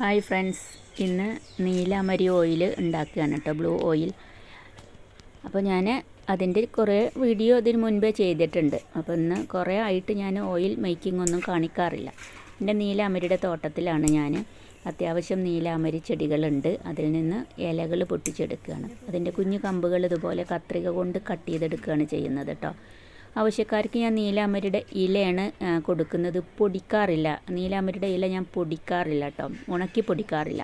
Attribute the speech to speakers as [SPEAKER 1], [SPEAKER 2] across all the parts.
[SPEAKER 1] Hi friends. ഇന്ന് നീലാമരി oil ഉണ്ടാക്കുകയാണ് കേട്ടോ ബ്ലൂ ഓയിൽ. അപ്പോൾ ഞാൻ അതിന്റെ കുറേ വീഡിയോ ഇതിന് മുൻപേ ചെയ്തിട്ടുണ്ട്. അപ്പോൾ ഇന്ന് കുറേ ആയിട്ട് ഞാൻ ഓയിൽ മേക്കിംഗ് ഒന്നും കാണിക്കാറില്ല. എന്റെ നീലാമരിയുടെ തോട്ടത്തിലാണ് ഞാൻ അത്യാവശ്യം നീലാമരി ചെടികളുണ്ട്. അതിൽ നിന്ന് ഇലകൾ പൊട്ടിച്ചെടുക്കുകയാണ്. അതിന്റെ കുഞ്ഞു കമ്പുകൾ ഇതുപോലെ കത്രിക കൊണ്ട് കട്ട് ചെയ്തെടുക്കുകയാണ് ചെയ്യുന്നത് കേട്ടോ. ആവശ്യക്കാർക്ക് ഞാൻ നീലാമരിയുടെ ഇലയാണ് കൊടുക്കുന്നത്. പൊടിക്കാറില്ല. നീലാമരിയുടെ ഇല ഞാൻ പൊടിക്കാറില്ല കേട്ടോ. ഉണക്കി പൊടിക്കാറില്ല.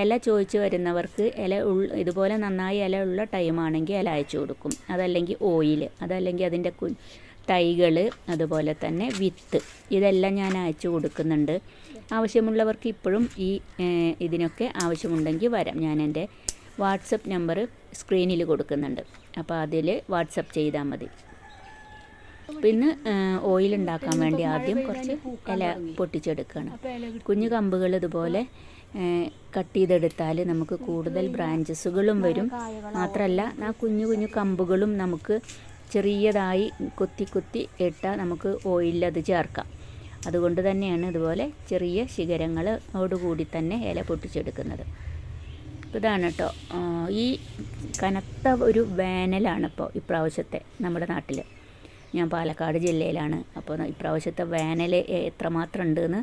[SPEAKER 1] ഇല ചോദിച്ചു വരുന്നവർക്ക് ഇല ഉൾ ഇതുപോലെ നന്നായി ഇല ഉള്ള ടൈമാണെങ്കിൽ ഇല അയച്ചു കൊടുക്കും. അതല്ലെങ്കിൽ ഓയിൽ അതല്ലെങ്കിൽ അതിന്റെ കു തൈകൾ അതുപോലെ തന്നെ വിത്ത്. ഇതെല്ലാം ഞാൻ അയച്ചു കൊടുക്കുന്നുണ്ട്. ആവശ്യമുള്ളവർക്ക് ഇപ്പോഴും ഈ ഇതിനൊക്കെ ആവശ്യമുണ്ടെങ്കിൽ വരാം. ഞാൻ എന്റെ വാട്സപ്പ് നമ്പർ സ്ക്രീനിൽ കൊടുക്കുന്നുണ്ട്. അപ്പോൾ അതിൽ വാട്സപ്പ് ചെയ്താൽ മതി. പിന്നെ ഓയിൽ ഉണ്ടാക്കാൻ വേണ്ടി ആദ്യം കുറച്ച് ഇല പൊട്ടിച്ചെടുക്കണം കുഞ്ഞു കമ്പുകൾ ഇതുപോലെ കട്ട് ചെയ്തെടുത്താൽ നമുക്ക് കൂടുതൽ ബ്രാഞ്ചസുകളും വരും. മാത്രമല്ല ആ കുഞ്ഞു കുഞ്ഞു കമ്പുകളും നമുക്ക് ചെറിയതായി കൊത്തി കൊത്തി ഇട്ടാൽ നമുക്ക് ഓയിലിൽ അത് ചേർക്കാം. അതുകൊണ്ട് തന്നെയാണ് ഇതുപോലെ ചെറിയ ശിഖരങ്ങളോടുകൂടി തന്നെ ഇല പൊട്ടിച്ചെടുക്കുന്നത്. ഇതാണ് കേട്ടോ ഈ കനത്ത ഒരു വേനലാണ് ഇപ്പോൾ ഇപ്രാവശ്യത്തെ നമ്മുടെ നാട്ടിൽ ഞാൻ പാലക്കാട് ജില്ലയിലാണ്. അപ്പോൾ ഇപ്രാവശ്യത്തെ വേനൽ എത്രമാത്രം ഉണ്ടെന്ന്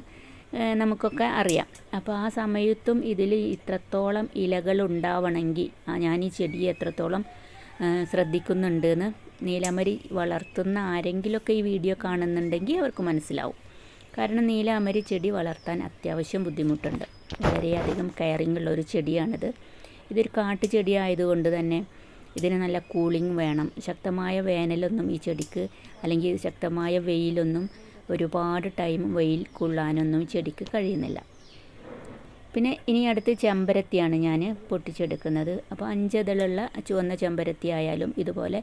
[SPEAKER 1] നമുക്കൊക്കെ അറിയാം. അപ്പോൾ ആ സമയത്തും ഇതിൽ ഇത്രത്തോളം ഇലകൾ ഉണ്ടാവണമെങ്കിൽ ഞാൻ ഈ ചെടി എത്രത്തോളം ശ്രദ്ധിക്കുന്നുണ്ടെന്ന് നീലാമരി വളർത്തുന്ന ആരെങ്കിലുമൊക്കെ ഈ വീഡിയോ കാണുന്നുണ്ടെങ്കിൽ അവർക്ക് മനസ്സിലാവും. കാരണം നീലാമരി ചെടി വളർത്താൻ അത്യാവശ്യം ബുദ്ധിമുട്ടുണ്ട്. വളരെയധികം കെയറിങ് ഉള്ള ഒരു ചെടിയാണിത്. ഇതൊരു കാട്ടുചെടി ആയതുകൊണ്ട് തന്നെ ഇതിന് നല്ല കൂളിംഗ് വേണം. ശക്തമായ വേനലൊന്നും ഈ ചെടിക്ക് അല്ലെങ്കിൽ ശക്തമായ വെയിലൊന്നും ഒരുപാട് ടൈം വെയിൽ കൊള്ളാനൊന്നും ചെടിക്ക് കഴിയുന്നില്ല. പിന്നെ ഇനി അടുത്ത് ചെമ്പരത്തിയാണ് ഞാൻ പൊട്ടിച്ചെടുക്കുന്നത്. അപ്പോൾ അഞ്ചതിലുള്ള ചുവന്ന ചെമ്പരത്തി ആയാലും ഇതുപോലെ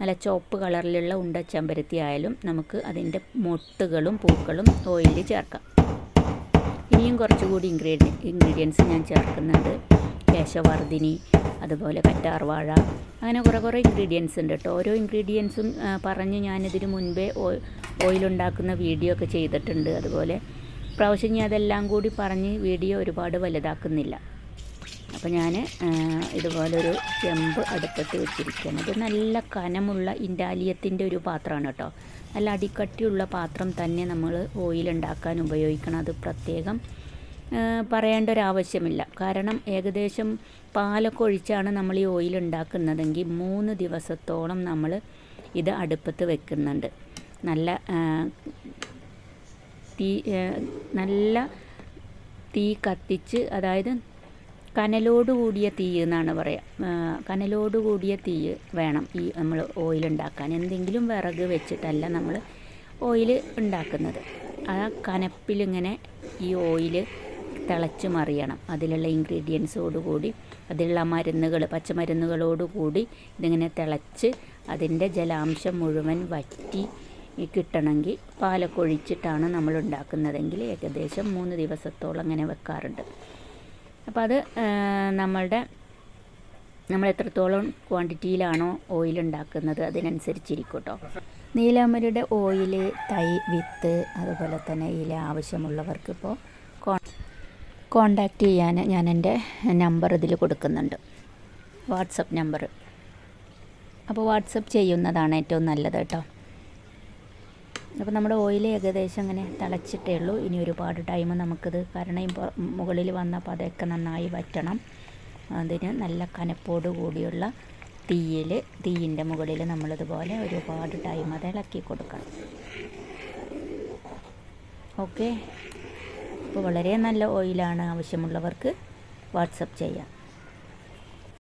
[SPEAKER 1] നല്ല ചുവപ്പ് കളറിലുള്ള ഉണ്ട ചെമ്പരത്തി ആയാലും നമുക്ക് അതിന്റെ മൊട്ടുകളും പൂക്കളും ഓയിലിൽ ചേർക്കാം. ഇനിയും കുറച്ചുകൂടി ഇൻഗ്രീഡിയൻ ഇൻഗ്രീഡിയൻസ് ഞാൻ ചേർക്കുന്നുണ്ട്. കേശവർദ്ധിനി അതുപോലെ കറ്റാർവാഴ അങ്ങനെ കുറേ കുറേ ഇൻഗ്രീഡിയൻസ് ഉണ്ട് കേട്ടോ ഓരോ ഇൻഗ്രീഡിയൻസും പറഞ്ഞ് ഞാനിതിന് മുൻപേ ഓയിലുണ്ടാക്കുന്ന വീഡിയോ ഒക്കെ ചെയ്തിട്ടുണ്ട്. അതുപോലെ പ്രാവശ്യം ഞാൻ അതെല്ലാം കൂടി പറഞ്ഞ് വീഡിയോ ഒരുപാട് വലുതാക്കുന്നില്ല. അപ്പോൾ ഞാൻ ഇതുപോലൊരു ചെമ്പ് അടുപ്പത്ത് വെച്ചിരിക്കുകയാണ്. ഇത് നല്ല കനമുള്ള ഇൻഡാലിയത്തിന്റെ ഒരു പാത്രമാണ് കേട്ടോ നല്ല അടിക്കട്ടിയുള്ള പാത്രം തന്നെ നമ്മൾ ഓയിൽ ഉണ്ടാക്കാൻ ഉപയോഗിക്കണം. അത് പ്രത്യേകം പറയേണ്ട ഒരു ആവശ്യമില്ല കാരണം ഏകദേശം പാലൊക്കെ ഒഴിച്ചാണ് നമ്മൾ ഈ ഓയിൽ ഉണ്ടാക്കുന്നതെങ്കിൽ മൂന്ന് ദിവസത്തോളം നമ്മൾ ഇത് അടുപ്പത്ത് വെക്കുന്നുണ്ട്. നല്ല തീ നല്ല തീ കത്തിച്ച് അതായത് കനലോട് കൂടിയ തീ എന്നാണ് പറയുക കനലോട് കൂടിയ തീ വേണം ഈ നമ്മൾ ഓയിൽ ഉണ്ടാക്കാൻ. എന്തെങ്കിലും വിറക് വെച്ചിട്ടല്ല നമ്മൾ ഓയിൽ ഉണ്ടാക്കുന്നത്. ആ കനപ്പിലിങ്ങനെ ഈ ഓയിൽ തിളച്ച് മറിയണം. അതിലുള്ള ഇൻഗ്രീഡിയൻസോടുകൂടി അതിലുള്ള മരുന്നുകൾ പച്ചമരുന്നുകളോടുകൂടി ഇതിങ്ങനെ തിളച്ച് അതിന്റെ ജലാംശം മുഴുവൻ വറ്റി കിട്ടണമെങ്കിൽ പാലൊക്കെ ഒഴിച്ചിട്ടാണ് നമ്മൾ ഉണ്ടാക്കുന്നതെങ്കിൽ ഏകദേശം മൂന്ന് ദിവസത്തോളം അങ്ങനെ വെക്കാറുണ്ട്. അപ്പോൾ അത് നമ്മളുടെ നമ്മൾ എത്രത്തോളം ക്വാണ്ടിറ്റിയിലാണോ ഓയിൽ ഉണ്ടാക്കുന്നത് അതിനനുസരിച്ചിരിക്കും കേട്ടോ നീലാമരിയുടെ ഓയിൽ തൈ വിത്ത് അതുപോലെ തന്നെ ഇല ആവശ്യമുള്ളവർക്ക് ഇപ്പോൾ കോണ്ടാക്റ്റ് ചെയ്യാൻ ഞാൻ എന്റെ നമ്പർ ഇതിൽ കൊടുക്കുന്നുണ്ട്. വാട്സപ്പ് നമ്പർ അപ്പോൾ വാട്സപ്പ് ചെയ്യുന്നതാണ് ഏറ്റവും നല്ലത് കേട്ടോ. അപ്പോൾ നമ്മുടെ ഓയിൽ ഏകദേശം അങ്ങനെ തിളച്ചിട്ടേ ഉള്ളൂ. ഇനി ഒരുപാട് ടൈം നമുക്കിത് കാരണം മുകളിൽ വന്നപ്പോൾ അതൊക്കെ നന്നായി വറ്റണം. അതിന് നല്ല കനപ്പോട് കൂടിയുള്ള തീയിൽ തീയിന്റെ മുകളിൽ നമ്മളിതുപോലെ ഒരുപാട് ടൈം അത് ഇളക്കി കൊടുക്കണം. ഓക്കെ അപ്പോൾ വളരെ നല്ല ഓയിലാണ് ആവശ്യമുള്ളവർക്ക് വാട്സപ്പ് ചെയ്യാം.